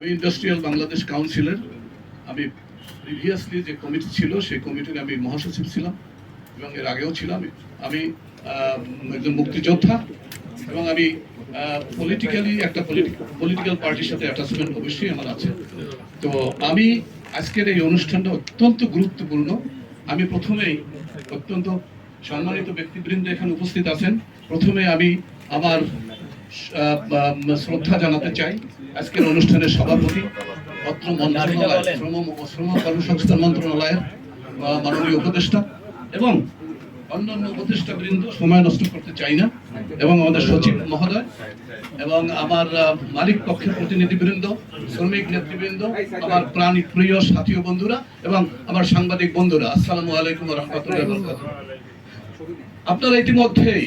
Industrial Bangladesh কাউন্সিলের আমি previously যে কমিটি ছিল, সেই কমিটির আমি মহাসচিব ছিলাম এবং এর আগেও ছিলাম। আমি একজন মুক্তিযোদ্ধা এবং আমি পলিটিক্যালি একটা পলিটিক্যাল পার্টির সাথে অ্যাটাচমেন্ট অবশ্যই আমার আছে। তো আমি আজকের এই অনুষ্ঠানটা অত্যন্ত গুরুত্বপূর্ণ। আমি প্রথমেই অত্যন্ত সম্মানিত ব্যক্তিবৃন্দ এখানে উপস্থিত আছেন। প্রথমে আমি আমার শ্রদ্ধা জানাতে চাই। আজকের অনুষ্ঠানের সভাপতি অত্র মন্ত্রণালয় শ্রম ও শ্রম কর্মসংস্থান মন্ত্রণালয়ের মাননীয় উপদেষ্টা এবং অন্যান্য উপদেষ্টা বৃন্দ সময় নষ্ট করতে চাই না। এবং আমাদের সচিব মহোদয় এবং আমার মালিক পক্ষের প্রতিনিধিবৃন্দ শ্রমিক নেতৃবৃন্দ আমার প্রাণী প্রিয় সাথীয় বন্ধুরা এবং আমার সাংবাদিক বন্ধুরা আসসালামু আলাইকুম রহমতুল্লাহ আপনারা ইতিমধ্যেই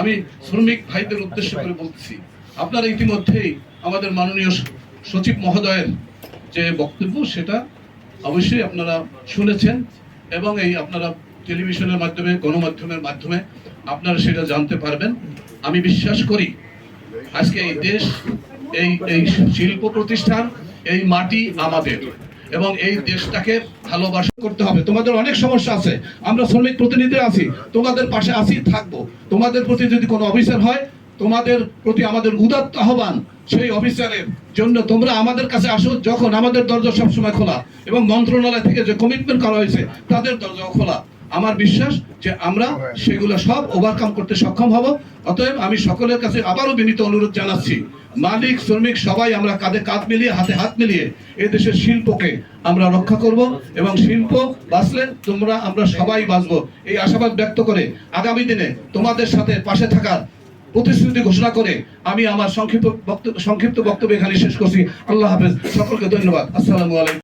আমি শ্রমিক ভাইদের উদ্দেশ্য করে বলছি আপনারা ইতিমধ্যেই আমাদের মাননীয় সচিব মহোদয়ের যে বক্তব্য সেটা অবশ্যই আপনারা শুনেছেন এবং এই আপনারা টেলিভিশনের মাধ্যমে গণমাধ্যমের মাধ্যমে আপনারা সেটা জানতে পারবেন। আমি বিশ্বাস করি আজকে এই দেশ এই এই শিল্প প্রতিষ্ঠান এই মাটি আমাদের। এবং এই দেশটাকে ভালোবাসা করতে হবে। তোমাদের অনেক সমস্যা আছে। আমরা শ্রমিক প্রতিনিধি আছি। তোমাদের পাশে আসি থাকব। তোমাদের প্রতি যদি কোনো অফিসার হয়, তোমাদের প্রতি আমাদের উদাত্ত আহ্বান, সেই অফিসারের জন্য তোমরা আমাদের কাছে আসো যখন আমাদের দরজা সবসময় খোলা। এবং মন্ত্রণালয় থেকে যে কমিটমেন্ট করা হয়েছে, তাদের দরজাও খোলা। আমার বিশ্বাস যে আমরা সেগুলো সব ওভারকাম করতে সক্ষম হব। অতএব আমি সকলের কাছে আবারও বিনীত অনুরোধ জানাচ্ছি মালিক শ্রমিক সবাই আমরা কাঁধে কাঁধ মিলিয়ে হাতে হাত মিলিয়ে এই দেশের শিল্পকে আমরা রক্ষা করব এবং শিল্প বাঁচলে তোমরা আমরা সবাই বাঁচবো। এই আশাবাদ ব্যক্ত করে আগামী দিনে তোমাদের সাথে পাশে থাকার প্রতিশ্রুতি ঘোষণা করে আমি আমার সংক্ষিপ্ত বক্তব্য সংক্ষিপ্ত বক্তব্য এখানে শেষ করছি। আল্লাহ হাফেজ। সকলকে ধন্যবাদ। আসসালামু আলাইকুম।